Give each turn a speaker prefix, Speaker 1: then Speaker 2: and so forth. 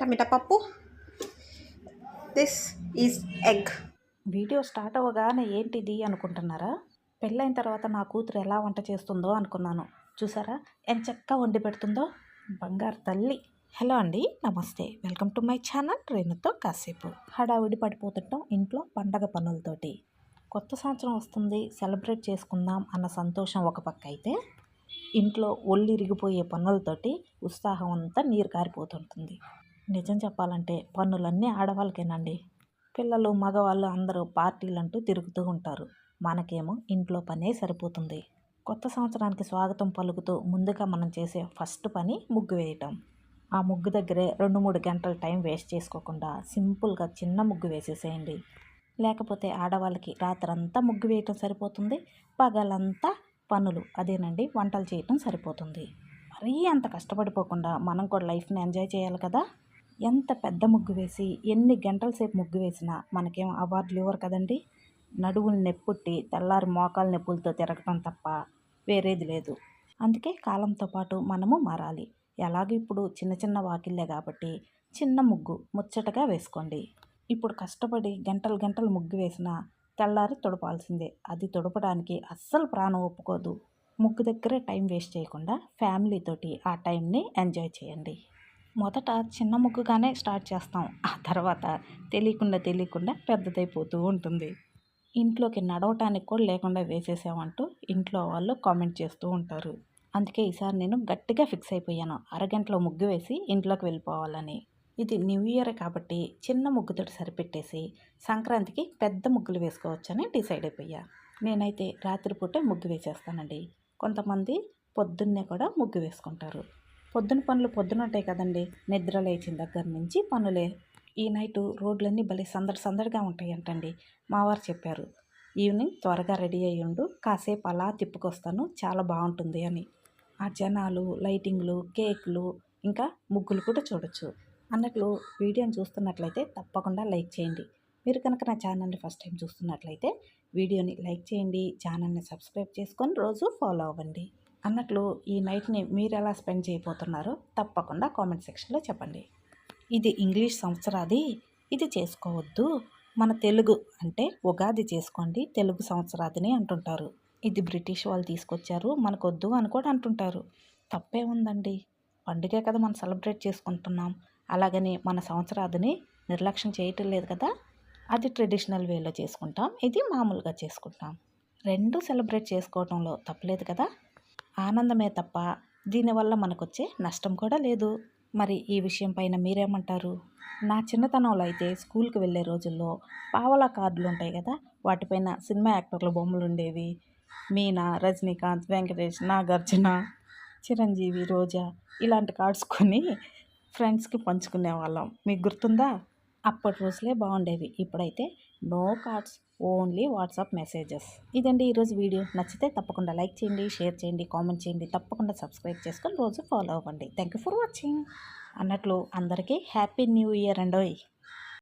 Speaker 1: టమాటా పప్పు. This is egg
Speaker 2: video start అవ్వగానే ఏంటిది అనుకుంటున్నారా? పెళ్ళైన తర్వాత నా కూతురు ఎలా వంట చేస్తుందో అనుకున్నాను. చూసారా? ఎంత చక్కగా వండి పెడుతుందో? బంగారు తల్లి. హలో అండి నమస్తే. వెల్కమ్ టు మై ఛానల్ రేణుతో కాసేపు. హడావిడి పడిపోతుంటాం ఇంట్లో పండగ పనులతోటి. కొత్త సంవత్సరం వస్తుంది సెలబ్రేట్ చేసుకుందాం అన్న సంతోషం ఒక పక్క అయితే ఇంట్లో ఒళ్ళిరిగిపోయే పనులతోటి ఉత్సాహం అంతా నీరు కారిపోతుంటుంది. నిజం చెప్పాలంటే పనులన్నీ ఆడవాళ్ళకేనండి. పిల్లలు మగవాళ్ళు అందరూ పార్టీలు అంటూ తిరుగుతూ ఉంటారు. మనకేమో ఇంట్లో పనే సరిపోతుంది. కొత్త సంవత్సరానికి స్వాగతం పలుకుతూ ముందుగా మనం చేసే ఫస్ట్ పని ముగ్గు వేయటం. ఆ ముగ్గు దగ్గరే రెండు మూడు గంటల టైం వేస్ట్ చేసుకోకుండా సింపుల్గా చిన్న ముగ్గు వేసేసేయండి. లేకపోతే ఆడవాళ్ళకి రాత్రంతా ముగ్గు వేయటం సరిపోతుంది. పగలంతా పనులు అదేనండి వంటలు చేయటం సరిపోతుంది. మరీ అంత కష్టపడిపోకుండా మనం కూడా లైఫ్ని ఎంజాయ్ చేయాలి కదా. ఎంత పెద్ద ముగ్గు వేసి ఎన్ని గంటల సేపు ముగ్గు వేసినా మనకేం అవార్డులు ఇవ్వరు కదండి? నడువులు నెప్పుట్టి తెల్లారి మోకాలు నొప్పులతో తిరగటం తప్ప వేరేది లేదు. అందుకే కాలంతో పాటు మనము మారాలి. ఎలాగ ఇప్పుడు చిన్న చిన్న వాకిళ్ళే కాబట్టి చిన్న ముగ్గు ముచ్చటగా వేసుకోండి. ఇప్పుడు కష్టపడి గంటలు గంటలు ముగ్గు వేసినా తెల్లారి తుడపాల్సిందే. అది తుడపడానికి అస్సలు ప్రాణం ఒప్పుకోదు. ముగ్గు దగ్గరే టైం వేస్ట్ చేయకుండా ఫ్యామిలీతోటి ఆ టైంని ఎంజాయ్ చేయండి. మొదట చిన్న ముగ్గుగానే స్టార్ట్ చేస్తాం. ఆ తర్వాత తెలియకుండా తెలియకుండా పెద్దదైపోతూ ఉంటుంది. ఇంట్లోకి నడవటానికి కూడా లేకుండా వేసేసామంటూ ఇంట్లో వాళ్ళు కామెంట్ చేస్తూ ఉంటారు. అందుకే ఈసారి నేను గట్టిగా ఫిక్స్ అయిపోయాను. అరగంటలో ముగ్గు వేసి ఇంట్లోకి వెళ్ళిపోవాలని. ఇది న్యూ ఇయర్ కాబట్టి చిన్న ముగ్గుతోటి సరిపెట్టేసి సంక్రాంతికి పెద్ద ముగ్గులు వేసుకోవచ్చని డిసైడ్ అయిపోయా. నేనైతే రాత్రిపూటే ముగ్గు వేసేస్తానండి. కొంతమంది పొద్దున్నే కూడా ముగ్గు వేసుకుంటారు. పొద్దున పనులు పొద్దున ఉంటాయి కదండి. నిద్ర లేచిన దగ్గర నుంచి పనులే. ఈ నైటు రోడ్లన్నీ భలే సందడి సందడిగా ఉంటాయి అంటండి మావారు చెప్పారు ఈవినింగ్ త్వరగా రెడీ అయ్యి ఉండు కాసేపు అలా తిప్పుకొస్తాను చాలా బాగుంటుంది అని. ఆ జనాలు లైటింగ్లు కేకులు ఇంకా ముగ్గులు కూడా చూడొచ్చు. అన్నట్లు వీడియోని చూస్తున్నట్లయితే తప్పకుండా లైక్ చేయండి. మీరు కనుక నా ఛానల్ని ఫస్ట్ టైం చూస్తున్నట్లయితే వీడియోని లైక్ చేయండి ఛానల్ని సబ్స్క్రైబ్ చేసుకొని రోజు ఫాలో అవ్వండి. అన్నట్లు ఈ నైట్ని మీరు ఎలా స్పెండ్ చేయబోతున్నారో తప్పకుండా కామెంట్ సెక్షన్లో చెప్పండి. ఇది ఇంగ్లీష్ సంవత్సరాది ఇది చేసుకోవద్దు మన తెలుగు అంటే ఉగాది చేసుకోండి తెలుగు సంవత్సరాదిని అంటుంటారు. ఇది బ్రిటిష్ వాళ్ళు తీసుకొచ్చారు మనకొద్దు అని కూడా అంటుంటారు. తప్పే ఉందండి. పండుగే కదా మనం సెలబ్రేట్ చేసుకుంటున్నాం. అలాగని మన సంవత్సరాదిని నిర్లక్ష్యం చేయటం లేదు కదా? అది ట్రెడిషనల్ వేలో చేసుకుంటాం ఇది మామూలుగా చేసుకుంటాం. రెండు సెలబ్రేట్ చేసుకోవడంలో తప్పలేదు కదా? ఆనందమే తప్ప దీనివల్ల మనకొచ్చే నష్టం కూడా లేదు. మరి ఈ విషయం పైన మీరేమంటారు? నా చిన్నతనంలో అయితే స్కూల్కి వెళ్ళే రోజుల్లో పావలా కార్డులు ఉంటాయి కదా వాటిపైన సినిమా యాక్టర్ల బొమ్మలు ఉండేవి. మీనా రజనీకాంత్ వెంకటేష్ నాగార్జున చిరంజీవి రోజా ఇలాంటి కార్డ్స్ కొని ఫ్రెండ్స్కి పంచుకునే వాళ్ళం మీకు గుర్తుందా? అప్పటి రోజులే బాగుండేవి. ఇప్పుడైతే no cards only WhatsApp messages. ఇదండి ఈరోజు వీడియో. నచ్చితే తప్పకుండా లైక్ చేయండి షేర్ చేయండి కామెంట్ చేయండి. తప్పకుండా సబ్స్క్రైబ్ చేసుకొని రోజు ఫాలో అవ్వండి. Thank you for watching. అన్నట్లు అందరికీ హ్యాపీ న్యూ ఇయర్ అండోయ్.